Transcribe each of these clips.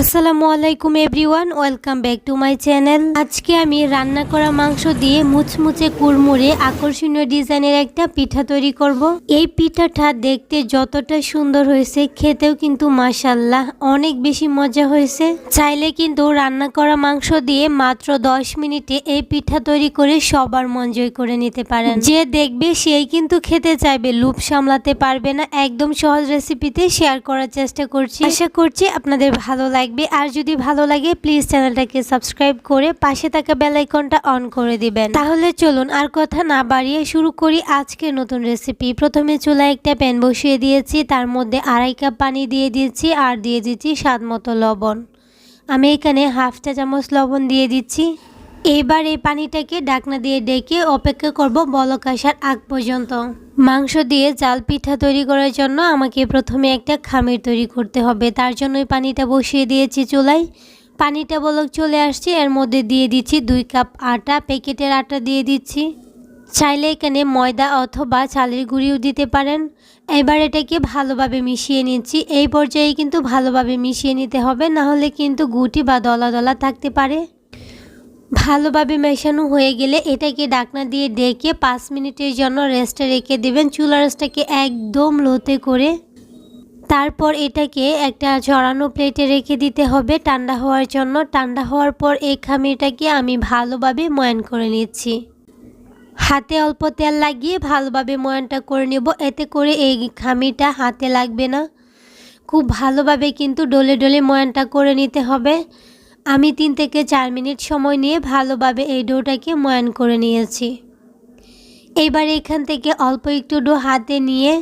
আসসালামু আলাইকুম everyone, welcome back to my channel. আজকে আমি রান্না করা মাংস দিয়ে মুচমুচে কুড়মুড়ে আকর্ষণীয় ডিজাইনের একটা পিঠা তৈরি করব। এই পিঠাটা দেখতে যতটা সুন্দর হয়েছে, খেতেও কিন্তু মাসাল্লাহ অনেক বেশি মজা হয়েছে। চাইলে কিন্তু রান্না করা মাংস দিয়ে মাত্র 10 মিনিটে এই পিঠা তৈরি করে সবার মন জয় করে নিতে পারেন। যে দেখবে সেই কিন্তু খেতে চাইবে, লুপ সামলাতে পারবে না। একদম সহজ রেসিপিতে শেয়ার করার চেষ্টা করছি। আশা করছি আপনাদের ভালো লাগবে। আর যদি ভালো লাগে প্লিজ চ্যানেলটাকে সাবস্ক্রাইব করে পাশে থাকা বেলাইকনটা অন করে দিবেন। তাহলে চলুন আর কথা না বাড়িয়ে শুরু করি আজকের নতুন রেসিপি প্রথমে চুলায় একটা প্যান বসিয়ে দিয়েছি, তার মধ্যে আড়াই কাপ পানি দিয়ে দিয়েছি আর দিয়ে দিচ্ছি স্বাদ মতো লবণ। আমি এখানে হাফ চা চামচ লবণ দিয়ে দিচ্ছি। এবার এই পানিটাকে ডাকনা দিয়ে ডেকে অপেক্ষা করব বলক আসার আগ পর্যন্ত। মাংস দিয়ে জাল পিঠা তৈরি করার জন্য আমাকে প্রথমে একটা খামির তৈরি করতে হবে। তার জন্য ওই পানিটা বসিয়ে দিয়েছি চুলায়। পানিটা বলক চলে আসছে। এর মধ্যে দিয়ে দিচ্ছি দুই কাপ আটা, প্যাকেটের আটা দিয়ে দিচ্ছি। চাইলে এখানে ময়দা অথবা চালের গুঁড়িও দিতে পারেন। এবার এটাকে ভালোভাবে মিশিয়ে নিচ্ছি। এই পর্যায়ে কিন্তু ভালোভাবে মিশিয়ে নিতে হবে না হলে কিন্তু গুটি বা দলা দলা থাকতে পারে। ভালোভাবে মেশানো হয়ে গেলে এটাকে ডাকনা দিয়ে ডেকে পাঁচ মিনিটের জন্য রেস্টে রেখে দেবেন। চুলা রেস্টটাকে একদম লোতে করে। তারপর এটাকে একটা ছড়ানো প্লেটে রেখে দিতে হবে ঠান্ডা হওয়ার জন্য। ঠান্ডা হওয়ার পর এই খামিরটাকে আমি ভালোভাবে ময়ান করে নিচ্ছি। হাতে অল্প তেল লাগিয়ে ভালোভাবে ময়ানটা করে নেব। এতে করে এই খামিরটা হাতে লাগবে না। খুব ভালোভাবে কিন্তু ডলে ডলে ময়ানটা করে নিতে হবে। আমি তিন থেকে চার মিনিট সময় নিয়ে ভালোভাবে এই ডোটাকে ময়ান করে নিয়েছি। এবার এখান থেকে অল্প একটু ডো হাতে নিয়ে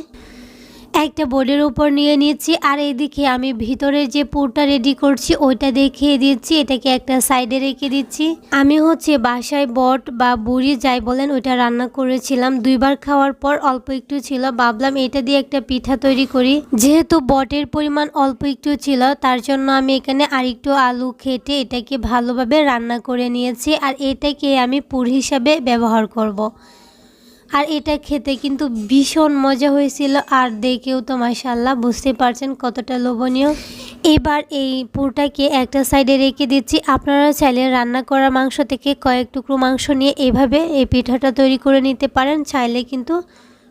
একটা বোর্ডের উপর নিয়ে নিচ্ছি, আর এদিকে আমি ভিতরের যে পুরটা রেডি করছি, ওইটা দেখিয়ে দিচ্ছি, এটাকে একটা সাইডে রেখে দিচ্ছি। আমি হচ্ছে বাসায় বট বা বুড়ি যাই বলেন, ওইটা রান্না করেছিলাম। দুইবার খাওয়ার পর অল্প একটু ছিল, ভাবলাম এটা দিয়ে একটা পিঠা তৈরি করি। যেহেতু বটের পরিমাণ অল্প একটু ছিল, তার জন্য আমি এখানে আরেকটু আলু খেটে এটাকে ভালোভাবে রান্না করে নিয়েছি, আর এটাকে আমি পুর হিসাবে ব্যবহার করব। আর এটা খেতে কিন্তু ভীষণ মজা হয়েছিল। আর দেখেও তো মাসাল্লাহ বুঝতে পারছেন কতটা লোভনীয়। এবার এই পুরটাকে একটা সাইডে রেখে দিচ্ছি। আপনারা চাইলে রান্না করা মাংস থেকে কয়েক টুকরো মাংস নিয়ে এভাবে এই পিঠাটা তৈরি করে নিতে পারেন। চাইলে কিন্তু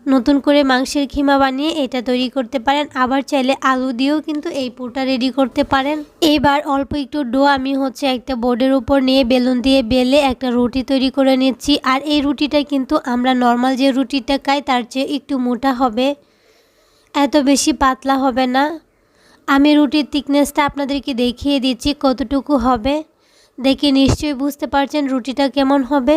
নতুন করে মাংসের খিমা বানিয়ে এটা তৈরি করতে পারেন। আবার চাইলে আলু দিয়েও কিন্তু এই পুরটা রেডি করতে পারেন। এবার অল্প একটু ডো আমি হচ্ছে একটা বোর্ডের উপর নিয়ে বেলুন দিয়ে বেলে একটা রুটি তৈরি করে নিচ্ছি। আর এই রুটিটা কিন্তু আমরা নর্মাল যে রুটিটা খাই, তার চেয়ে একটু মোটা হবে। এত বেশি পাতলা হবে না। আমি রুটির থিকনেসটা আপনাদেরকে দেখিয়ে দিচ্ছি কতটুকু হবে। দেখে নিশ্চয়ই বুঝতে পারছেন রুটিটা কেমন হবে।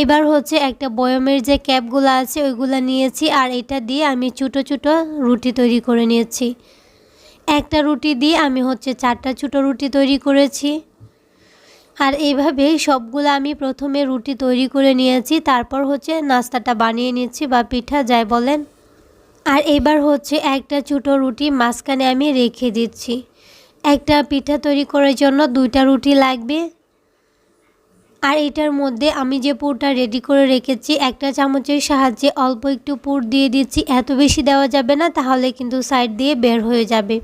এবার হচ্ছে একটা বয়মের যে ক্যাপগুলো আছে, ওইগুলো নিয়েছি আর এটা দিয়ে আমি ছোটো ছোটো রুটি তৈরি করে নিয়েছি। একটা রুটি দিয়ে আমি হচ্ছে চারটা ছোটো রুটি তৈরি করেছি। আর এইভাবে সবগুলো আমি প্রথমে রুটি তৈরি করে নিয়েছি, তারপর হচ্ছে নাস্তাটা বানিয়ে নিচ্ছি বা পিঠা যাই বলেন। আর এবার হচ্ছে একটা ছোটো রুটি মাঝখানে আমি রেখে দিচ্ছি। একটা পিঠা তৈরি করার জন্য দুইটা রুটি লাগবে। আর এটার মধ্যে আমি যে পুরটা রেডি করে রেখেছি, একটা চামচের সাহায্যে অল্প একটু পুর দিয়ে দিচ্ছি। এত বেশি দেওয়া যাবে না, তাহলে কিন্তু সাইড দিয়ে বের হয়ে যাবে।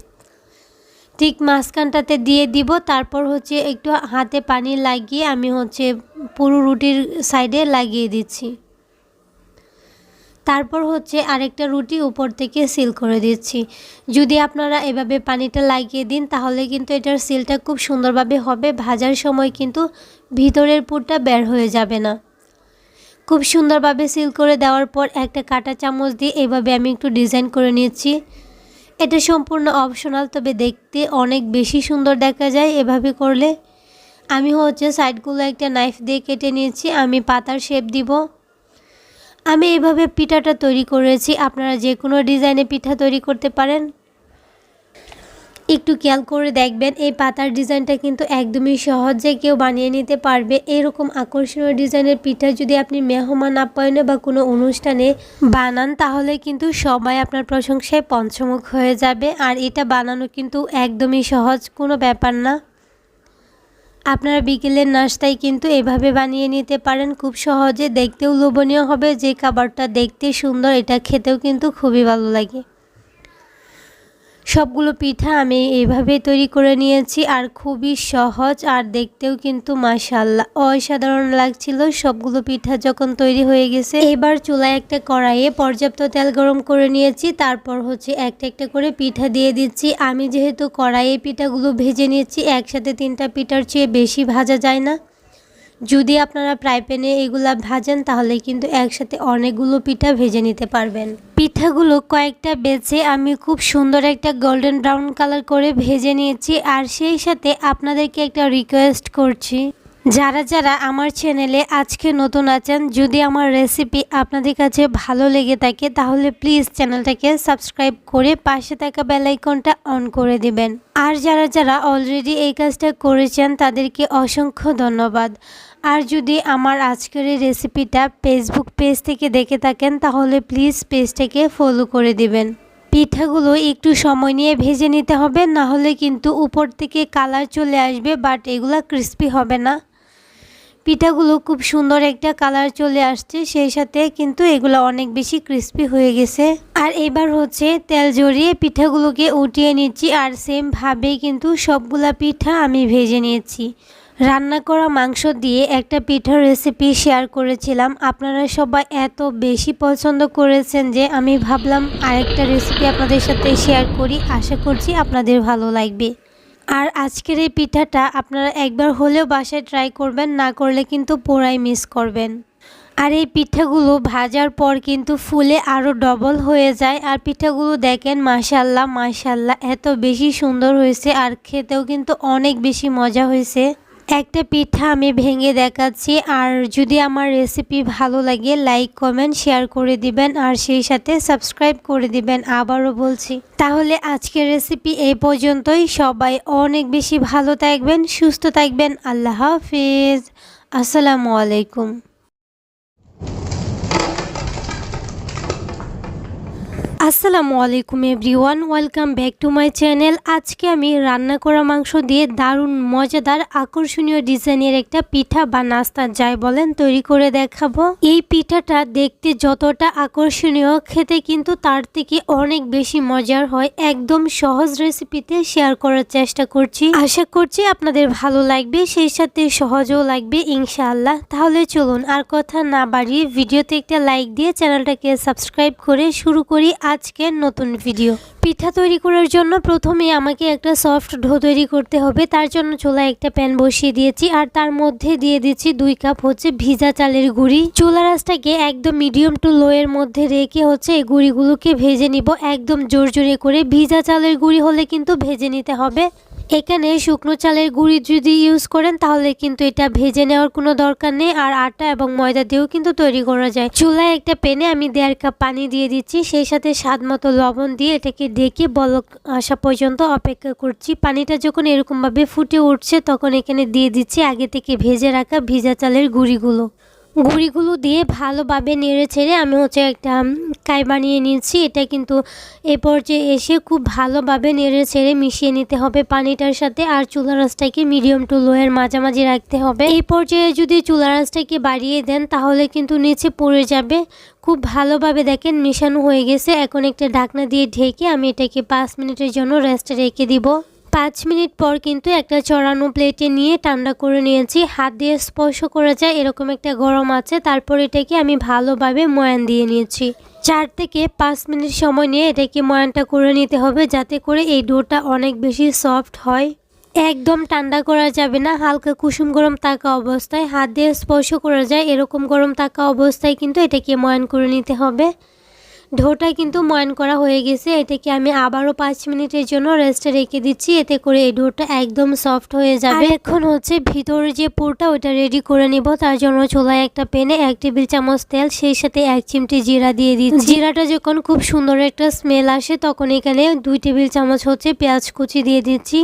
ঠিক মাঝখানটাতে দিয়ে দিব, তারপর হচ্ছে একটু হাতে পানি লাগিয়ে আমি হচ্ছে পুরো রুটির সাইডে লাগিয়ে দিচ্ছি। তারপর হচ্ছে আরেকটা রুটি উপর থেকে সিল করে দিচ্ছি। যদি আপনারা এভাবে পানিটা লাগিয়ে দিন, তাহলে কিন্তু এটার সিলটা খুব সুন্দরভাবে হবে, ভাজার সময় কিন্তু ভিতরের পুরটা বের হয়ে যাবে না। খুব সুন্দরভাবে সিল করে দেওয়ার পর একটা কাটা চামচ দিয়ে এভাবে আমি একটু ডিজাইন করে নিয়েছি এটা সম্পূর্ণ অপশনাল তবে দেখতে অনেক বেশি সুন্দর দেখা যায় এভাবে করলে। আমি হচ্ছে সাইডগুলো একটা নাইফ দিয়ে কেটে নিয়েছি, আমি পাতার শেপ দিব। আমি এইভাবে পিঠাটা তৈরি করেছি। আপনারা যে কোনো ডিজাইনে পিঠা তৈরি করতে পারেন। একটু খেয়াল করে দেখবেন, এই পাতার ডিজাইনটা কিন্তু একদমই সহজে কেউ বানিয়ে নিতে পারবে। এরকম আকর্ষণীয় ডিজাইনের পিঠা যদি আপনি মেহমান আপ্যায়নে বা কোনো অনুষ্ঠানে বানান, তাহলে কিন্তু সবাই আপনার প্রশংসায় পঞ্চমুখ হয়ে যাবে। আর এটা বানানো কিন্তু একদমই সহজ, কোনো ব্যাপার না। আপনারা বিকেলের নাস্তায় কিন্তু এভাবে বানিয়ে নিতে পারেন। খুব সহজে দেখতেও লোভনীয় হবে। যে খাবারটা দেখতে সুন্দর, এটা খেতেও কিন্তু খুবই ভালো লাগে। সবগুলো পিঠা আমি এইভাবে তৈরি করে নিয়েছি আর খুবই সহজ আর দেখতেও কিন্তু মাশাল্লাহ অসাধারণ লাগছিল সবগুলো পিঠা যখন তৈরি হয়ে গেছে। এবার চুলায় একটা কড়াইয়ে পর্যাপ্ত তেল গরম করে নিয়েছি, তারপর হচ্ছে একটা একটা করে পিঠা দিয়ে দিচ্ছি। আমি যেহেতু কড়াইয়ে পিঠাগুলো ভেজে নিয়েছি, একসাথে তিনটা পিঠার চেয়ে বেশি ভাজা যায় না। যদি আপনারা ফ্রাই প্যানে এগুলা ভাজেন, তাহলে কিন্তু একসাথে অনেকগুলো পিঠা ভেজে নিতে পারবেন। পিঠাগুলো কয়েকটা বেছে আমি খুব সুন্দর একটা গোল্ডেন ব্রাউন কালার করে ভেজে নিয়েছি আর সেই সাথে আপনাদেরকে একটা রিকোয়েস্ট করছি। যারা যারা আমার চ্যানেলে আজকে নতুন আছেন, যদি আমার রেসিপি আপনাদের কাছে ভালো লেগে থাকে, তাহলে প্লিজ চ্যানেলটাকে সাবস্ক্রাইব করে পাশে থাকা বেলাইকনটা অন করে দিবেন। আর যারা যারা অলরেডি এই কাজটা করেছেন, তাদেরকে অসংখ্য ধন্যবাদ। আর যদি আমার আজকের এই রেসিপিটা ফেসবুক পেজ থেকে দেখে থাকেন, তাহলে প্লিজ পেজটাকে ফলো করে দিবেন। পিঠাগুলো একটু সময় নিয়ে ভেজে নিতে হবে, না হলে কিন্তু উপর থেকে কালার চলে আসবে বাট এগুলা ক্রিস্পি হবে না। পিঠাগুলো খুব সুন্দর একটা কালার চলে আসছে, সেই সাথে কিন্তু এগুলো অনেক বেশি ক্রিস্পি হয়ে গেছে। আর এবার হচ্ছে তেল জড়িয়ে পিঠাগুলোকে উঠিয়ে নিচ্ছি, আর সেমভাবেই কিন্তু সবগুলা পিঠা আমি ভেজে নিয়েছি। রান্না করা মাংস দিয়ে একটা পিঠার রেসিপি শেয়ার করেছিলাম। আপনারা সবাই এত বেশি পছন্দ করেছেন যে আমি ভাবলাম আরেকটা রেসিপি আপনাদের সাথে শেয়ার করি। আশা করছি আপনাদের ভালো লাগবে। আর আজকের এই পিঠাটা আপনারা একবার হলেও বাসায় ট্রাই করবেন, না করলে কিন্তু পোড়াই মিস করবেন। আর এই পিঠাগুলো ভাজার পর কিন্তু ফুলে আরও ডবল হয়ে যায়। আর পিঠাগুলো দেখেন মাশাল্লাহ মাশাল্লাহ এত বেশি সুন্দর হয়েছে। আর খেতেও কিন্তু অনেক বেশি মজা হয়েছে। একটা পিঠা আমি ভেঙে দেখাচ্ছি। আর যদি আমার রেসিপি ভালো লাগে লাইক কমেন্ট শেয়ার করে দিবেন। আর সেই সাথে সাবস্ক্রাইব করে দিবেন, আবারও বলছি। তাহলে আজকের রেসিপি এই পর্যন্তই। সবাই অনেক বেশি ভালো থাকবেন, সুস্থ থাকবেন। আল্লাহ হাফিজ। আসসালামু আলাইকুম। আসসালামু আলাইকুম everyone, welcome back to my channel. আজকে আমি রান্না করা মাংস দিয়ে দারুণ মজাদার, আকর্ষণীয় ডিজাইনের একটা পিঠা বা নাস্তা যাই বলেন তৈরি করে দেখাবো। এই পিঠাটা দেখতে যতটা আকর্ষণীয়, খেতে কিন্তু তার থেকে অনেক বেশি মজার হয়। একদম সহজ রেসিপিতে শেয়ার করার চেষ্টা করছি। আশা করছি আপনাদের ভালো লাগবে, সেই সাথে সহজও লাগবে, ইনশাআল্লাহ। তাহলে চলুন আর কথা না বাড়িয়ে ভিডিওতে একটা লাইক দিয়ে চ্যানেলটাকে সাবস্ক্রাইব করে শুরু করি। আজকের নতুন ভিডিও পিঠা তৈরি করার জন্য প্রথমে আমাকে একটা সফট ঢো তৈরি করতে হবে। তার জন্য চুলায় একটা প্যান বসিয়ে দিয়েছি আর তার মধ্যে দিয়ে দিচ্ছি দুই কাপ হচ্ছে ভিজা চালের গুঁড়ি। চোলা রাসটাকে একদম মিডিয়াম টু লো এর মধ্যে রেখে হচ্ছে এই গুঁড়িগুলোকে ভেজে নিব। একদম জোর জোরে করে। ভিজা চালের গুঁড়ি হলে কিন্তু ভেজে নিতে হবে। এখানে শুকনো চালের গুঁড়ি যদি ইউজ করেন, তাহলে কিন্তু এটা ভেজে নেওয়ার কোনো দরকার নেই। আর আটা এবং ময়দা দিয়েও কিন্তু তৈরি করা যায়। চুলায় একটা পেনে আমি দেড় কাপ পানি দিয়ে দিচ্ছি। সেই সাথে স্বাদ মতো লবণ দিয়ে এটাকে ডেকে বলক আসা পর্যন্ত অপেক্ষা করছি। পানিটা যখন এরকমভাবে ফুটে উঠছে, তখন এখানে দিয়ে দিচ্ছি আগে থেকে ভেজে রাখা ভিজা চালের গুঁড়িগুলো। গুঁড়িগুলো দিয়ে ভালোভাবে নেড়ে ছেড়ে আমি হচ্ছে একটা কাই বানিয়ে নিয়েছি। এটা কিন্তু এ পর্যায়ে এসে খুব ভালোভাবে নেড়ে ছেড়ে মিশিয়ে নিতে হবে পানিটার সাথে আর চুলা রাসটাকে মিডিয়াম টু লোয়ের মাঝামাঝি রাখতে হবে। এই পর্যায়ে যদি চুলা রাসটাকে বাড়িয়ে দেন তাহলে কিন্তু নিচে পড়ে যাবে। খুব ভালোভাবে দেখেন মেশানো হয়ে গেছে। এখন একটা ঢাকনা দিয়ে ঢেকে আমি এটাকে পাঁচ মিনিটের জন্য রেস্টে রেখে দিব। পাঁচ মিনিট পর কিন্তু একটা চড়ানো প্লেটে নিয়ে ঠান্ডা করে নিয়েছি। হাত দিয়ে স্পর্শ করে যায়, এরকম একটা গরম আছে। তারপর এটাকে আমি ভালোভাবে ময়ান দিয়ে নিয়েছি। চার থেকে পাঁচ মিনিট সময় নিয়ে এটাকে ময়ানটা করে নিতে হবে, যাতে করে এই ডোটা অনেক বেশি সফট হয়। একদম ঠান্ডা করা যাবে না, হালকা কুসুম গরম থাকা অবস্থায়। হাত দিয়ে স্পর্শ করা যায়, এরকম গরম থাকা অবস্থায় কিন্তু এটাকে ময়ান করে নিতে হবে। ঢোটা কিন্তু ময়ন করা হয়ে গেছে। এটাকে আমি আবারও পাঁচ মিনিটের জন্য রেস্টে রেখে দিচ্ছি। এতে করে এই ডোটা একদম সফট হয়ে যাবে। এখন হচ্ছে ভিতরে যে পুরটা ওটা রেডি করে নিব। তার জন্য চুলায় একটা পেনে এক টেবিল চামচ তেল সেই সাথে এক চিমটি জিরা দিয়ে দিচ্ছি। জিরাটা যখন খুব সুন্দর একটা স্মেল আসে তখন এখানে দুই টেবিল চামচ হচ্ছে পেঁয়াজ কুচি দিয়ে দিচ্ছি।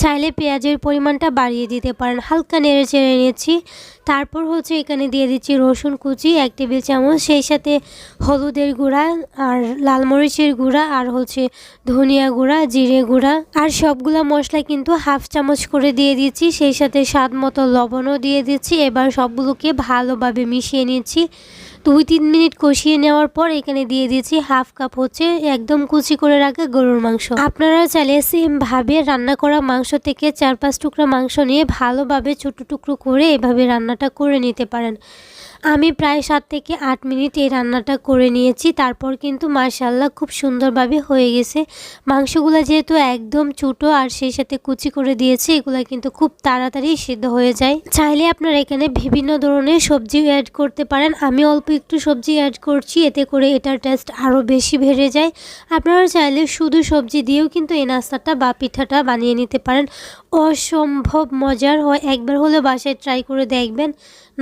চাইলে পেঁয়াজের পরিমাণটা বাড়িয়ে দিতে পারেন। হালকা নেড়ে চেড়ে নিচ্ছি। তারপর হচ্ছে এখানে দিয়ে দিচ্ছি রসুন কুচি, এক টেবিল চামচ, সেই সাথে হলুদের গুঁড়া আর লাল মরিচের গুঁড়া আর হচ্ছে ধনিয়া গুঁড়া, জিরে গুঁড়া আর সবগুলা মশলা কিন্তু হাফ চামচ করে দিয়ে দিচ্ছি, সেই সাথে স্বাদ মতো লবণও দিয়ে দিচ্ছি। এবার সবগুলোকে ভালোভাবে মিশিয়ে নিচ্ছি। দুই তিন মিনিট কষিয়ে নেওয়ার পর এখানে দিয়ে দিয়েছি হাফ কাপ হচ্ছে একদম কুচি করে রাখা গরুর মাংস। আপনারা চাইলে সেম ভাবে রান্না করা মাংস থেকে চার পাঁচ টুকরা মাংস নিয়ে ভালোভাবে ছোটো টুকরো করে এভাবে রান্নাটা করে নিতে পারেন। আমি প্রায় সাত থেকে আট মিনিট এই রান্নাটা করে নিয়েছি। তারপর কিন্তু মার্শাল্লাহ খুব সুন্দরভাবে হয়ে গেছে। মাংসগুলো যেহেতু একদম ছোটো আর সেই সাথে কুচি করে দিয়েছি, এগুলো কিন্তু খুব তাড়াতাড়ি সিদ্ধ হয়ে যায়। চাইলে আপনারা এখানে বিভিন্ন ধরনের সবজি অ্যাড করতে পারেন। আমি অল্প একটু সবজি অ্যাড করছি, এতে করে এটার টেস্ট আরও বেশি বেড়ে যায়। আপনারা চাইলে শুধু সবজি দিয়েও কিন্তু এই নাস্তাটা বা পিঠাটা বানিয়ে নিতে পারেন। অসম্ভব মজার। হয়, একবার হলে বাসায় ট্রাই করে দেখবেন,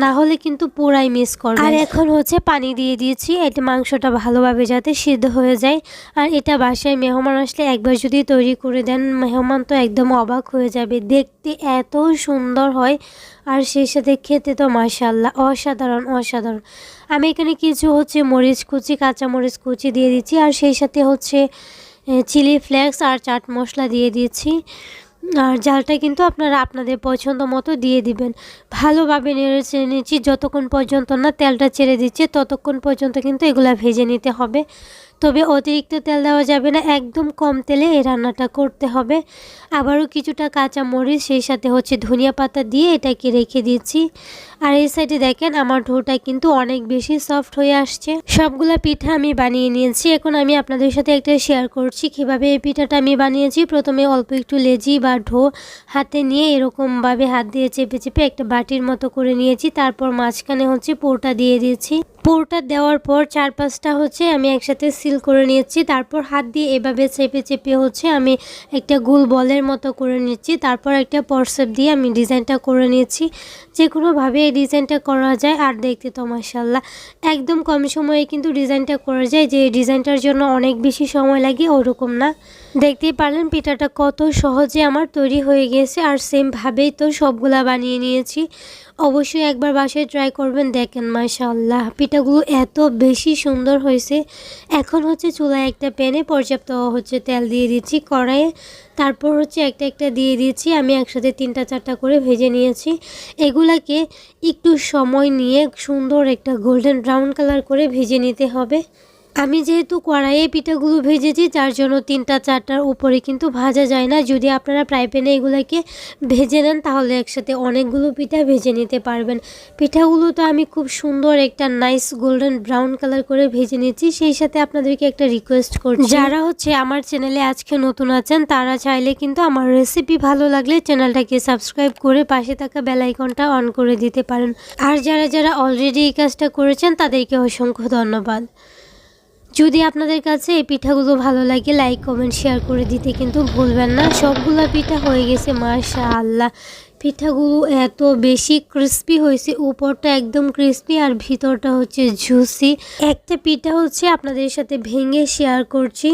না হলে কিন্তু পুরাই মিস করবেন। আর এখন হচ্ছে পানি দিয়ে দিয়েছি এটা মাংসটা ভালোভাবে যাতে সিদ্ধ হয়ে যায়। আর এটা বাসায় মেহমান আসলে একবার যদি তৈরি করে দেন, মেহমান তো একদম অবাক হয়ে যাবে। দেখতে এত সুন্দর হয়, আর সেই সাথে খেতে তো মাশাল্লাহ অসাধারণ অসাধারণ। আমি এখানে কিছু হচ্ছে মরিচ কুচি, কাঁচা মরিচ কুচি দিয়ে দিচ্ছি, আর সেই সাথে হচ্ছে চিলি ফ্লেক্স আর চাট মশলা দিয়ে দিয়েছি আর জালটা কিন্তু আপনারা আপনাদের পছন্দ মতো দিয়ে দিবেন। ভালোভাবে নেড়ে চেড়ে নিচ্ছি, যতক্ষণ পর্যন্ত না তেলটা ছেড়ে দিচ্ছে, ততক্ষণ পর্যন্ত কিন্তু এগুলা ভেজে নিতে হবে। তবে অতিরিক্ত তেল দেওয়া যাবে না, একদম কম তেলে এই রান্নাটা করতে হবে। আবারও কিছুটা কাঁচা মরিচ সেই সাথে হচ্ছে ধনিয়া পাতা দিয়ে এটাকে রেখে দিচ্ছি। আর এই সাইডে দেখেন আমার ঢোটা কিন্তু অনেক বেশি সফট হয়ে আসছে। সবগুলা পিঠা আমি বানিয়ে নিয়েছি। এখন আমি আপনাদের সাথে একটা শেয়ার করছি কীভাবে এই পিঠাটা আমি বানিয়েছি। প্রথমে অল্প একটু লেজি বা ঢো হাতে নিয়ে এরকমভাবে হাত দিয়ে চেপে চেপে একটা বাটির মতো করে নিয়েছি। তারপর মাঝখানে হচ্ছে পোরটা দিয়ে দিয়েছি। পোরটা দেওয়ার পর চার পাঁচটা হচ্ছে আমি একসাথে সিল করে নিয়েছি। তারপর হাত দিয়ে এভাবে চেপে চেপে হচ্ছে আমি একটা গোল বলের মতো করে নিচ্ছি। তারপর একটা পরসেপ দিয়ে আমি ডিজাইনটা করে নিয়েছি। যে কোনোভাবে এই ডিজাইনটা করা যায়, আর দেখতে তো মাসাল্লাহ একদম কম সময়ে কিন্তু ডিজাইনটা করা যায়, যে ডিজাইনটার জন্য অনেক বেশি সময় লাগে, ওরকম না। দেখতেই পারলেন পিঠাটা কত সহজে আমার তৈরি হয়ে গেছে আর সেমভাবেই তো সবগুলা বানিয়ে নিয়েছি। অবশ্যই একবার বাসায় ট্রাই করবেন, দেখেন মাশাল্লাহ পিঠাগুলো এত বেশি সুন্দর হয়েছে। এখন হচ্ছে চুলায় একটা প্যানে পর্যাপ্ত হচ্ছে তেল দিয়ে দিচ্ছি, কড়াইয়ে তারপর হচ্ছে একটা একটা দিয়ে দিয়েছি আমি একসাথে তিনটা চারটা করে ভেজে নিয়েছি। এগুলাকে একটু সময় নিয়ে সুন্দর একটা গোল্ডেন ব্রাউন কালার করে ভেজে নিতে হবে। আমি যেহেতু কড়াইয়ে পিঠাগুলো ভেজেছি যার জন্য তিনটা, চারটার উপরে কিন্তু ভাজা যায় না। যদি আপনারা ফ্রাই প্যানে এগুলোকে ভেজে নেন, তাহলে একসাথে অনেকগুলো পিঠা ভেজে নিতে পারবেন। পিঠাগুলো তো আমি খুব সুন্দর একটা নাইস গোল্ডেন ব্রাউন কালার করে ভেজে নিচ্ছি সেই সাথে আপনাদেরকে একটা রিকোয়েস্ট করছি। যারা হচ্ছে আমার চ্যানেলে আজকে নতুন আছেন, তারা চাইলে কিন্তু আমার রেসিপি ভালো লাগলে চ্যানেলটাকে সাবস্ক্রাইব করে পাশে থাকা বেল আইকনটা অন করে দিতে পারেন। আর যারা যারা অলরেডি এই কাজটা করেছেন, তাদেরকে অসংখ্য ধন্যবাদ। যদি আপনাদের কাছে এই পিঠাগুলো ভালো লাগে লাইক কমেন্ট শেয়ার করে দিতে কিন্তু ভুলবেন না। সবগুলো পিঠা হয়ে গেছে মাশা আল্লাহ পিঠাগুলো এত বেশি ক্রিস্পি হয়েছে, উপরটা একদম ক্রিস্পি আর ভিতরটা হচ্ছে জুসি একটা পিঠা হচ্ছে আপনাদের সাথে ভেঙে শেয়ার করছি।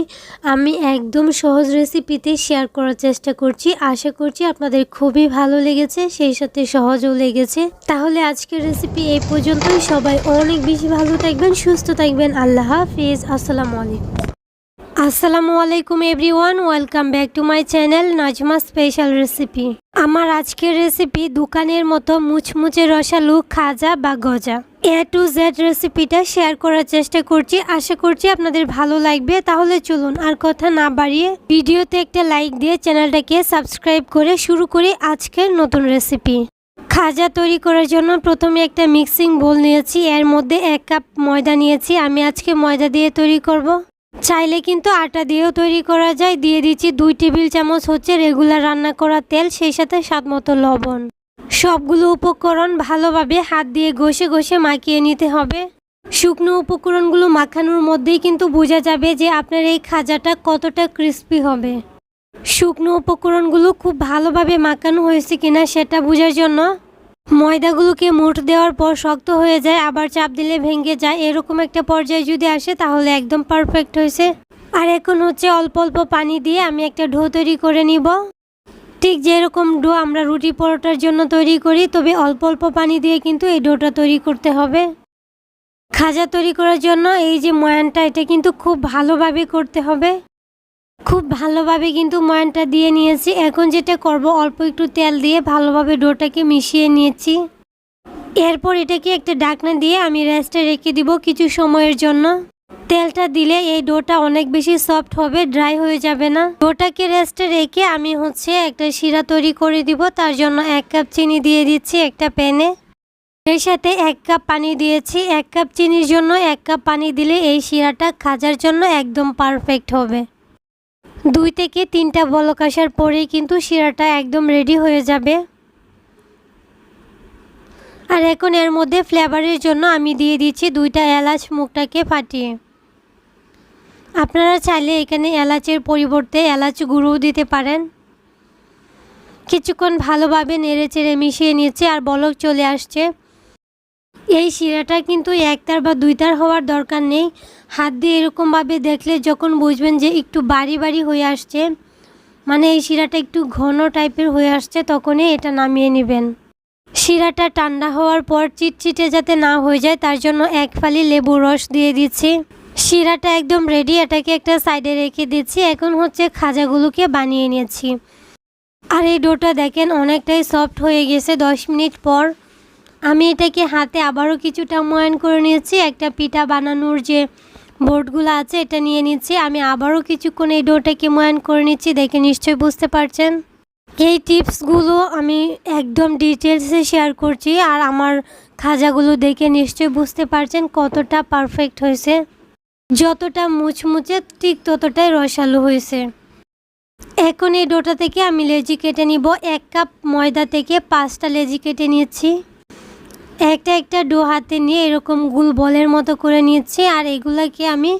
আমি একদম সহজ রেসিপিতে শেয়ার করার চেষ্টা করছি। আশা করছি আপনাদের খুবই ভালো লেগেছে, সেই সাথে সহজও লেগেছে। তাহলে আজকের রেসিপি এই পর্যন্তই। সবাই অনেক বেশি ভালো থাকবেন, সুস্থ থাকবেন। আল্লাহ হাফিজ। আসসালামু আলাইকুম। আসসালামু আলাইকুম everyone, welcome back to my channel Najma special recipe. আমার আজকের রেসিপি দোকানের মতো মুচমুচে রসালু খাজা বা গজা। এ টু জেড রেসিপিটা শেয়ার করার চেষ্টা করছি। আশা করছি আপনাদের ভালো লাগবে। তাহলে চলুন আর কথা না বাড়িয়ে ভিডিওতে একটা লাইক দিয়ে চ্যানেলটাকে সাবস্ক্রাইব করে শুরু করি আজকের নতুন রেসিপি। খাজা তৈরি করার জন্য প্রথমে একটা মিক্সিং বোল নিয়েছি। এর মধ্যে এক কাপ ময়দা নিয়েছি। আমি আজকে ময়দা দিয়ে তৈরি করব। চাইলে কিন্তু আটা দিয়েও তৈরি করা যায়। দিয়ে দিচ্ছি দুই টেবিল চামচ হচ্ছে রেগুলার রান্না করা তেল, সেই সাথে স্বাদ মতো লবণ। সবগুলো উপকরণ ভালোভাবে হাত দিয়ে ঘষে ঘষে মাখিয়ে নিতে হবে। শুকনো উপকরণগুলো মাখানোর মধ্যেই কিন্তু বোঝা যাবে যে আপনার এই খাজাটা কতটা ক্রিস্পি হবে। শুকনো উপকরণগুলো খুব ভালোভাবে মাখানো হয়েছে কিনা সেটা বোঝার জন্য ময়দাগুলোকে মুঠ দেওয়ার পর শক্ত হয়ে যায়, আবার চাপ দিলে ভেঙে যায়। এরকম একটা পর্যায়ে যদি আসে, তাহলে একদম পারফেক্ট হয়েছে। আর এখন হচ্ছে অল্প অল্প পানি দিয়ে আমি একটা ঢো তৈরি করে নিব। ঠিক যেরকম ডো আমরা রুটি পরোটার জন্য তৈরি করি, তবে অল্প অল্প পানি দিয়ে কিন্তু এই ডোটা তৈরি করতে হবে। খাজা তৈরি করার জন্য এই যে ময়ানটা, এটা কিন্তু খুব ভালোভাবে করতে হবে। খুব ভালোভাবে কিন্তু ময়ানটা দিয়ে নিয়েছি। এখন যেটা করব, অল্প একটু তেল দিয়ে ভালোভাবে ডোটাকে মিশিয়ে নিয়েছি। এরপর এটাকে একটা ডাকনা দিয়ে আমি রেস্টে রেখে দিব কিছু সময়ের জন্য। তেলটা দিলে এই ডোটা অনেক বেশি সফট হবে, ড্রাই হয়ে যাবে না। ডোটাকে রেস্টে রেখে আমি হচ্ছে একটা শিরা তৈরি করে দিব। তার জন্য এক কাপ চিনি দিয়ে দিচ্ছি একটা প্যানে। এর সাথে এক কাপ পানি দিয়েছি। এক কাপ চিনির জন্য এক কাপ পানি দিলে এই শিরাটা খাজার জন্য একদম পারফেক্ট হবে। দুই থেকে তিনটা বলক আসার পরেই কিন্তু শিরাটা একদম রেডি হয়ে যাবে। আর এখন এর মধ্যে ফ্লেভারের জন্য আমি দিয়ে দিচ্ছি দুইটা এলাচ মুখটাকে ফাটিয়ে। আপনারা চাইলে এখানে এলাচের পরিবর্তে এলাচ গুঁড়োও দিতে পারেন। কিছুক্ষণ ভালোভাবে নেড়ে চেড়ে মিশিয়ে নিচ্ছে আর বলক চলে আসছে। এই শিরাটা কিন্তু একতার বা দুইতার হওয়ার দরকার নেই। হাত দিয়ে এরকমভাবে দেখলে যখন বুঝবেন যে একটু বাড়ি বাড়ি হয়ে আসছে মানে এই শিরাটা একটু ঘন টাইপের হয়ে আসছে, তখনই এটা নামিয়ে নেবেন। শিরাটা ঠান্ডা হওয়ার পর চিটচিটে যাতে না হয়ে যায়, তার জন্য এক ফালি লেবু রস দিয়ে দিচ্ছি। শিরাটা একদম রেডি এটাকে একটা সাইডে রেখে দিচ্ছি। এখন হচ্ছে খাজাগুলোকে বানিয়ে নিয়েছি। আর এই ডোটা দেখেন অনেকটাই সফট হয়ে গেছে দশ মিনিট পর। আমি এটাকে হাতে আবারও কিছুটা ময়ান করে নিয়েছি। একটা পিঠা বানানোর যে বোর্ডগুলো আছে, এটা নিয়ে নিচ্ছি। আমি আবারও কিছুক্ষণ এই ডোটাকে ময়ান করে নিচ্ছি। দেখে নিশ্চয়ই বুঝতে পারছেন। এই টিপসগুলো আমি একদম ডিটেলসে শেয়ার করছি আর আমার খাজাগুলো দেখে নিশ্চয়ই বুঝতে পারছেন কতটা পারফেক্ট হয়েছে। যতটা মুচমুচে, ঠিক ততটাই রসালো হয়েছে। এখন এই ডোটা থেকে আমি লেজি কেটে নিব। এক কাপ ময়দা থেকে পাঁচটা লেজি কেটে নিয়েছি একটা একটা ডো হাতে নিয়ে এরকম গুল বলের মতো করে নিচ্ছি আর এগুলাকে আমি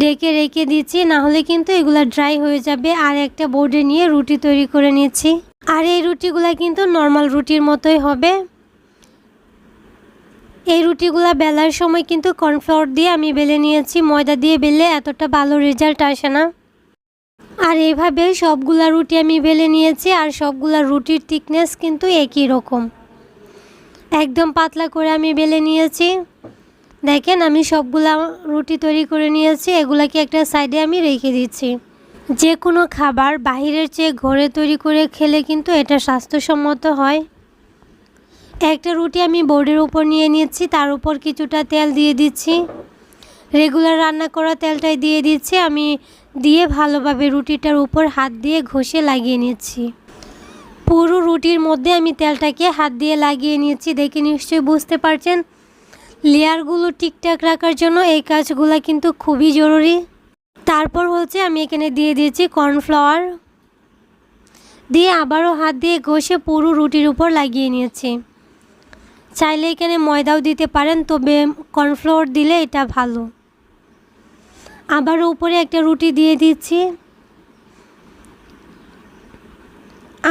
ডেকে রেখে দিচ্ছি না হলে কিন্তু এগুলো ড্রাই হয়ে যাবে। আর একটা বোর্ডে নিয়ে রুটি তৈরি করে নিচ্ছি আর এই রুটিগুলা কিন্তু নর্মাল রুটির মতোই হবে। এই রুটিগুলা বেলার সময় কিন্তু কর্নফ্লাওয়ার দিয়ে আমি বেলে নিয়েছি, ময়দা দিয়ে বেলে এতটা ভালো রেজাল্ট আসে না। আর এইভাবে সবগুলা রুটি আমি বেলে নিয়েছি, আর সবগুলা রুটির থিকনেস কিন্তু একই রকম। একদম পাতলা করে আমি বেলে নিয়েছি। দেখেন, আমি সবগুলা রুটি তৈরি করে নিয়েছি, এগুলাকে একটা সাইডে আমি রেখে দিচ্ছি। যে কোনো খাবার বাহিরের চেয়ে ঘরে তৈরি করে খেলে কিন্তু এটা স্বাস্থ্যসম্মত হয়। একটা রুটি আমি বোর্ডের উপর নিয়ে নিচ্ছি, তার উপর কিছুটা তেল দিয়ে দিচ্ছি। রেগুলার রান্না করা তেলটাই দিয়ে দিচ্ছি, আমি দিয়ে ভালোভাবে রুটিটার উপর হাত দিয়ে ঘষে লাগিয়ে নিচ্ছি। পুরো রুটির মধ্যে আমি তেলটাকে হাত দিয়ে লাগিয়ে নিয়েছি। দেখে নিশ্চয়ই বুঝতে পারছেন, লেয়ারগুলো ঠিকঠাক রাখার জন্য এই কাজগুলো কিন্তু খুবই জরুরি। তারপর হচ্ছে আমি এখানে দিয়ে দিয়েছি কর্নফ্লাওয়ার। দিয়ে আবারও হাত দিয়ে ঘষে পুরো রুটির উপর লাগিয়ে নিয়েছি। চাইলে এখানে ময়দাও দিতে পারেন, তবে কর্নফ্লাওয়ার দিলে এটা ভালো। আবারও উপরে একটা রুটি দিয়ে দিচ্ছি।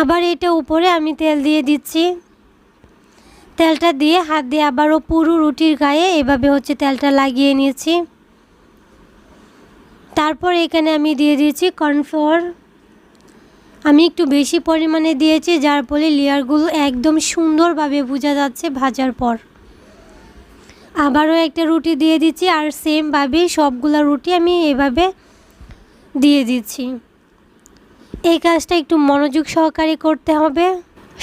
আবার এটা উপরে আমি তেল দিয়ে দিচ্ছি। তেলটা দিয়ে হাত দিয়ে আবারও পুরো রুটির গায়ে এভাবে হচ্ছে তেলটা লাগিয়ে নিয়েছি। তারপর এখানে আমি দিয়ে দিয়েছি কর্নফ্লাওয়ার। আমি একটু বেশি পরিমাণে দিয়েছি, যার ফলে লেয়ারগুলো একদম সুন্দরভাবে বোঝা যাচ্ছে ভাজার পর। আবারও একটা রুটি দিয়ে দিচ্ছি, আর সেমভাবে সবগুলো রুটি আমি এভাবে দিয়ে দিচ্ছি। এই কাজটা একটু মনোযোগ সহকারে করতে হবে।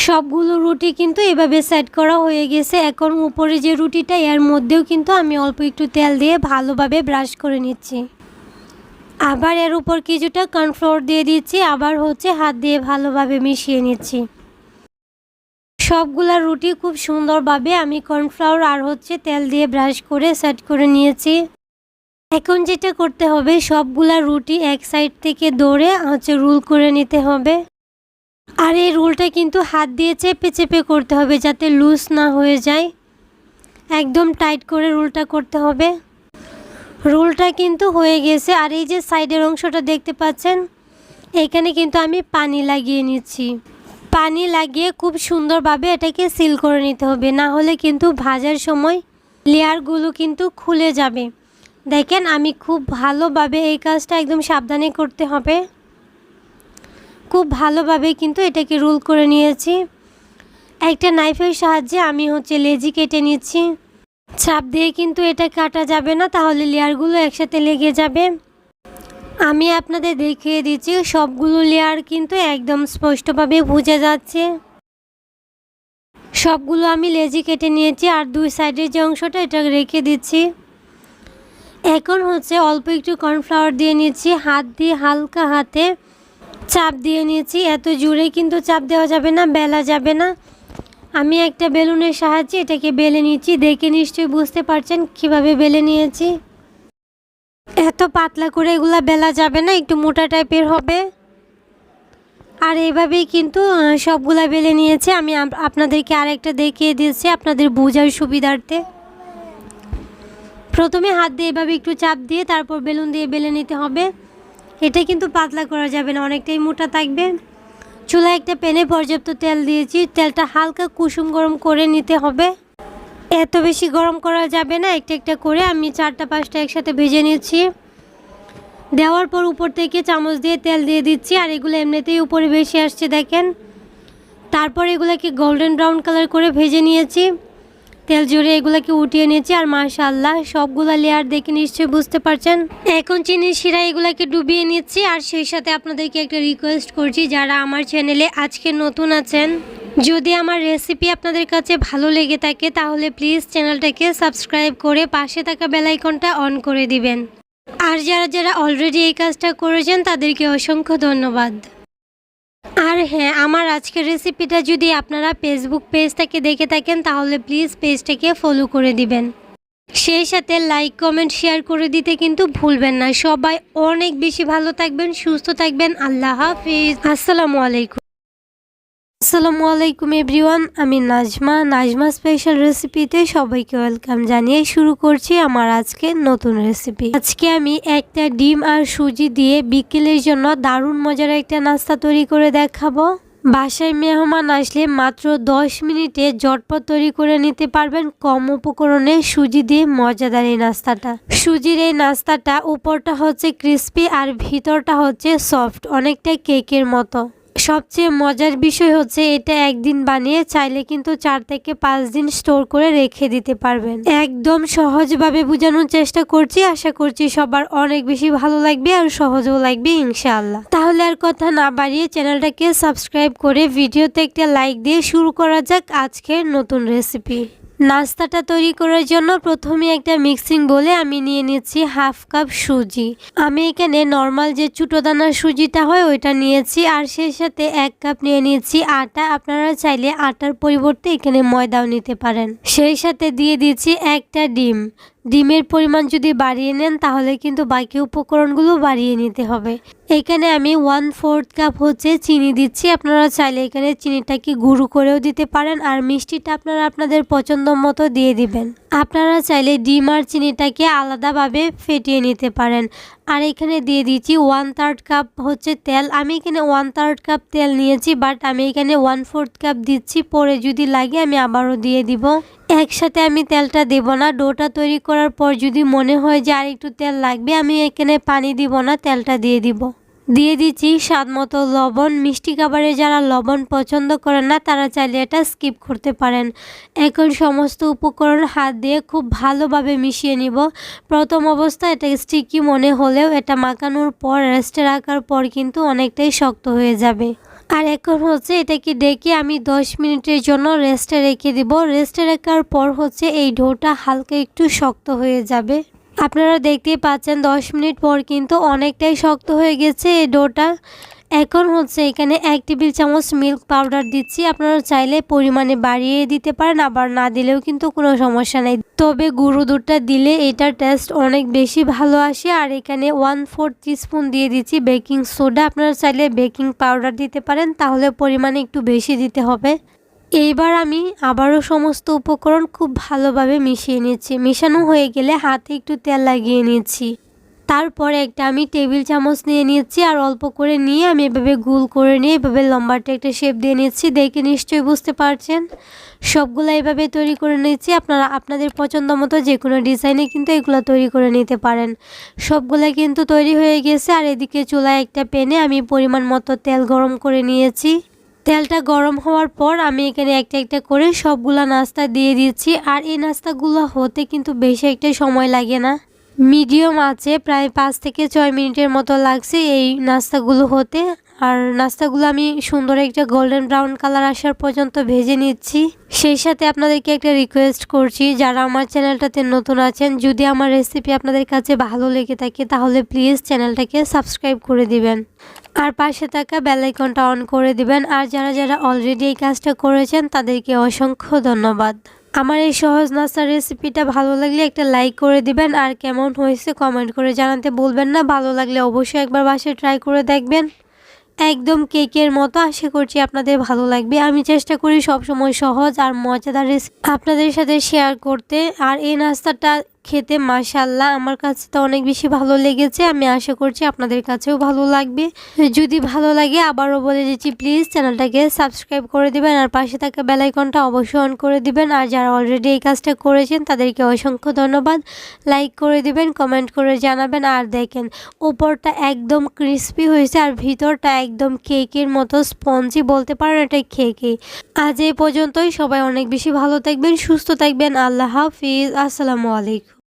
সবগুলো রুটি কিন্তু এভাবে সেট করা হয়ে গেছে। এখন উপরে যে রুটিটা, এর মধ্যেও কিন্তু আমি অল্প একটু তেল দিয়ে ভালোভাবে ব্রাশ করে নিচ্ছি। আবার এর উপর কিছুটা কর্নফ্লোর দিয়ে দিচ্ছি, আবার হচ্ছে হাত দিয়ে ভালোভাবে মিশিয়ে নিচ্ছি। সবগুলা রুটি খুব সুন্দরভাবে আমি কর্নফ্লাওয়ার আর হচ্ছে তেল দিয়ে ব্রাশ করে সেট করে নিয়েছি। এখন যেটা করতে হবে, সবগুলা রুটি এক সাইড থেকে দৌড়ে হচ্ছে রুল করে নিতে হবে। আর এই রুলটা কিন্তু হাত দিয়ে চেপে চেপে করতে হবে যাতে লুজ না হয়ে যায়। একদম টাইট করে রুলটা করতে হবে। রুলটা কিন্তু হয়ে গেছে। আর এই যে সাইডের অংশটা দেখতে পাচ্ছেন, এখানে কিন্তু আমি পানি লাগিয়ে নিচ্ছি। পানি লাগিয়ে খুব সুন্দরভাবে এটাকে সিল করে নিতে হবে। না হলে কিন্তু ভাজার সময় লেয়ারগুলো কিন্তু খুলে যাবে। দেখেন, আমি খুব ভালোভাবে এই কাজটা একদম সাবধানে করতে হবে। খুব ভালোভাবে কিন্তু এটাকে রোল করে নিয়েছি। একটা নাইফের সাহায্যে আমি হচ্ছে লেজি কেটে নিচ্ছি। ছাপ দিয়ে কিন্তু এটা কাটা যাবে না, তাহলে লেয়ারগুলো একসাথে লেগে যাবে। আমি আপনাদের দেখিয়ে দিচ্ছি, সবগুলো লেয়ার কিন্তু একদম স্পষ্টভাবে বুঝে যাচ্ছে। সবগুলো আমি লেজি কেটে নিয়েছি, আর দুই সাইডের যে অংশটা, এটা রেখে দিচ্ছি। এখন হচ্ছে অল্প একটু কর্নফ্লাওয়ার দিয়ে নিচ্ছি, হাত দিয়ে হালকা হাতে চাপ দিয়ে নিয়েছি এত জোরে কিন্তু চাপ দেওয়া যাবে না, বেলা যাবে না। আমি একটা বেলুনের সাহায্যে এটাকে বেলে নিয়েছি দেখে নিশ্চয়ই বুঝতে পারছেন কীভাবে বেলে নিয়েছি। এত পাতলা করে এগুলা বেলা যাবে না, একটু মোটা টাইপের হবে। আর এভাবেই কিন্তু সবগুলা বেলে নিয়েছে। আমি আপ- আপনাদেরকে আরেকটা দেখিয়ে দিয়েছি আপনাদের বোঝার সুবিধার্থে। প্রথমে হাত দিয়ে এভাবে একটু চাপ দিয়ে তারপর বেলুন দিয়ে বেলে নিতে হবে। এটা কিন্তু পাতলা করা যাবে না, অনেকটাই মোটা থাকবে। চুলায় একটা প্যানে পর্যাপ্ত তেল দিয়েছি, তেলটা হালকা কুসুম গরম করে নিতে হবে। এত বেশি গরম করা যাবে না, একটা একটা করে আমি চারটা পাঁচটা একসাথে ভেজে নিচ্ছি দেওয়ার পর উপর থেকে চামচ দিয়ে তেল দিয়ে দিচ্ছি, আর এগুলো এমনিতেই উপরে বেশি আসছে দেখেন। তারপর এগুলোকে গোল্ডেন ব্রাউন কালার করে ভেজে নিয়েছি। তেল জড়িয়ে এগুলোকে উঠিয়ে নিয়েছি আর মাশাল্লাহ সবগুলা লেয়ার দেখে নিশ্চয়ই বুঝতে পারছেন। এখন চিনির শিরা এগুলোকে ডুবিয়ে নিচ্ছি আর সেই সাথে আপনাদেরকে একটা রিকোয়েস্ট করছি যারা আমার চ্যানেলে আজকে নতুন আছেন। যদি আমার রেসিপি আপনাদের কাছে ভালো লেগে থাকে তাহলে প্লিজ চ্যানেলটাকে সাবস্ক্রাইব করে পাশে থাকা বেলাইকনটা অন করে দিবেন। আর যারা যারা অলরেডি এই কাজটা করেছেন তাদেরকে অসংখ্য ধন্যবাদ। আর হ্যাঁ আমার আজকের রেসিপিটা যদি আপনারা ফেসবুক পেজটাকে দেখে থাকেন, তাহলে প্লিজ পেজটাকে ফলো করে দিবেন। সেই সাথে লাইক কমেন্ট শেয়ার করে দিতে কিন্তু ভুলবেন না। সবাই অনেক বেশি ভালো থাকবেন, সুস্থ থাকবেন। আল্লাহ হাফিজ। আসসালামু আলাইকুম। আসসালামু আলাইকুম এভরিওয়ান, আমি নাজমা। নাজমা স্পেশাল রেসিপিতে সবাইকে ওয়েলকাম জানিয়ে শুরু করছি আমার আজকে নতুন রেসিপি আজকে আমি একটা ডিম আর সুজি দিয়ে বিকেলের জন্য দারুণ মজার একটা নাস্তা তৈরি করে দেখাবো। বাসায় মেহমান আসলে মাত্র দশ মিনিটে জটপট তৈরি করে নিতে পারবেন কম উপকরণে সুজি দিয়ে মজাদার এই নাস্তাটা। সুজির এই নাস্তাটা উপরটা হচ্ছে ক্রিস্পি আর ভিতরটা হচ্ছে সফট অনেকটা কেকের মতো। সবচেয়ে মজার বিষয় হচ্ছে এটা একদিন বানিয়ে চাইলে কিন্তু চার থেকে পাঁচ দিন স্টোর করে রেখে দিতে পারবেন। একদম সহজভাবে বোঝানোর চেষ্টা করছি, আশা করছি সবার অনেক বেশি ভালো লাগবে আর সহজও লাগবে ইনশাআল্লাহ। তাহলে আর কথা না বাড়িয়ে চ্যানেলটাকে সাবস্ক্রাইব করে ভিডিওতে একটা লাইক দিয়ে শুরু করা যাক আজকের নতুন রেসিপি। নাস্তাটা তৈরি করার জন্য প্রথমে একটা মিক্সিং বলে আমি নিয়ে নিচ্ছি হাফ কাপ সুজি। আমি এখানে নর্মাল যে ছোটো দানার সুজিটা হয় ওইটা নিয়েছি আর সেই সাথে এক কাপ নিয়ে নিচ্ছি আটা। আপনারা চাইলে আটার পরিবর্তে এখানে ময়দাও নিতে পারেন। সেই সাথে দিয়ে দিচ্ছি একটা ডিম। ডিমের পরিমাণ যদি বাড়িয়ে নেন, তাহলে কিন্তু বাকি উপকরণগুলো বাড়িয়ে নিতে হবে। এখানে আমি ওয়ান ফোর্থ কাপ হচ্ছে চিনি দিচ্ছি। আপনারা চাইলে এখানে চিনিটাকে গুঁড়ো করেও দিতে পারেন আর মিষ্টিটা আপনারা আপনাদের পছন্দ মতো দিয়ে দিবেন। আপনারা চাইলে ডিম আর চিনিটাকে আলাদাভাবে ফেটিয়ে নিতে পারেন। আর এখানে দিয়ে দিয়েছি ওয়ান থার্ড কাপ হচ্ছে তেল। আমি এখানে ওয়ান থার্ড কাপ তেল নিয়েছি বাট আমি এখানে ওয়ান ফোর্থ কাপ দিচ্ছি। পরে যদি লাগে আমি আবারও দিয়ে দিব। একসাথে আমি তেলটা দেব না। ডোটা তৈরি করার পর যদি মনে হয় যে আর একটু তেল লাগবে, আমি এখানে পানি দিব না, তেলটা দিয়ে দিব। দিয়ে দিচ্ছি স্বাদ মতো লবণ। মিষ্টি খাবারে যারা লবণ পছন্দ করেন না, তারা চাইলে এটা স্কিপ করতে পারেন। এখন সমস্ত উপকরণ হাত দিয়ে খুব ভালোভাবে মিশিয়ে নিব। প্রথম অবস্থা এটা স্টিকি মনে হলেও এটা মাখানোর পর রেস্টে রাখার পর কিন্তু অনেকটাই শক্ত হয়ে যাবে। আর এখন হচ্ছে এটাকে ডেকে আমি 10 মিনিটের জন্য রেস্টে রেখে দিব। রেস্টে রাখার পর হচ্ছে এই ডোটা হালকা একটু শক্ত হয়ে যাবে। আপনারা দেখতেই পাচ্ছেন 10 মিনিট পর কিন্তু অনেকটাই শক্ত হয়ে গেছে এই ডোটা। এখন হচ্ছে এখানে এক টেবিল চামচ মিল্ক পাউডার দিচ্ছি। আপনারা চাইলে পরিমাণে বাড়িয়ে দিতে পারেন, আবার না দিলেও কিন্তু কোনো সমস্যা নেই। তবে গুঁড়ো দুধটা দিলে এটার টেস্ট অনেক বেশি ভালো আসে। আর এখানে ওয়ান ফোর স্পুন দিয়ে দিচ্ছি বেকিং সোডা আপনারা চাইলে বেকিং পাউডার দিতে পারেন তাহলে পরিমাণে একটু বেশি দিতে হবে। এইবার আমি আবারও সমস্ত উপকরণ খুব ভালোভাবে মিশিয়ে নিচ্ছি। মেশানো হয়ে গেলে হাতে একটু তেল লাগিয়ে নিচ্ছি। তারপরে একটা আমি টেবিল চামচ নিয়ে নিচ্ছি আর অল্প করে নিয়ে আমি এভাবে গুল করে নিয়ে এভাবে লম্বাটা একটা শেপ দিয়ে নিচ্ছি। দেখে নিশ্চয়ই বুঝতে পারছেন। সবগুলো এইভাবে তৈরি করে নিচ্ছি। আপনারা আপনাদের পছন্দ মতো যে কোনো ডিজাইনে কিন্তু এগুলো তৈরি করে নিতে পারেন। সবগুলো কিন্তু তৈরি হয়ে গেছে আর এদিকে চুলায় একটা প্যানে আমি পরিমাণ মতো তেল গরম করে নিয়েছি। তেলটা গরম হওয়ার পর আমি এখানে একটা একটা করে সবগুলা নাস্তা দিয়ে দিচ্ছি। আর এই নাস্তাগুলো হতে কিন্তু বেশি একটা সময় লাগে না। মিডিয়াম আছে, প্রায় পাঁচ থেকে ছয় মিনিটের মতো লাগছে এই নাস্তাগুলো হতে। আর নাস্তাগুলো আমি সুন্দর একটা গোল্ডেন ব্রাউন কালার আসার পর্যন্ত ভেজে নিচ্ছি। সেই সাথে আপনাদেরকে একটা রিকোয়েস্ট করছি, যারা আমার চ্যানেলটাতে নতুন আছেন, যদি আমার রেসিপি আপনাদের কাছে ভালো লেগে থাকে, তাহলে প্লিজ চ্যানেলটাকে সাবস্ক্রাইব করে দিবেন। আর পাশে থাকা বেলাইকনটা অন করে দিবেন। আর যারা যারা অলরেডি এই কাজটা করেছেন, তাদেরকে অসংখ্য ধন্যবাদ। আমার এই সহজ নাস্তার রেসিপিটা ভালো লাগলে একটা লাইক করে দিবেন। আর কেমন হয়েছে কমেন্ট করে জানাতে বলবেন না। ভালো লাগলে অবশ্যই একবার বাসায় ট্রাই করে দেখবেন। একদম কেকের মতো। আশা করছি আপনাদের ভালো লাগবে। আমি চেষ্টা করি সবসময় সহজ আর মজাদার রেসিপি আপনাদের সাথে শেয়ার করতে। আর এই নাস্তাটা খেতে মাশাল্লাহ আমার কাছে তো অনেক বেশি ভালো লেগেছে। আমি আশা করছি আপনাদের কাছেও ভালো লাগবে। যদি ভালো লাগে আবারও বলে দিচ্ছি প্লিজ চ্যানেলটাকে সাবস্ক্রাইব করে দিবেন আর পাশে থাকা বেলাইকনটা অবশ্যই অন করে দিবেন। আর যারা অলরেডি এই কাজটা করেছেন, তাদেরকে অসংখ্য ধন্যবাদ। লাইক করে দিবেন কমেন্ট করে জানাবেন। আর দেখেন, উপরটা একদম ক্রিস্পি হয়েছে আর ভিতরটা একদম কেকের মতো স্পঞ্জি বলতে পারেন এটা কেকে আজ এই পর্যন্তই। সবাই অনেক বেশি ভালো থাকবেন, সুস্থ থাকবেন। আল্লাহ হাফিজ। আসসালামু আলাইকুম।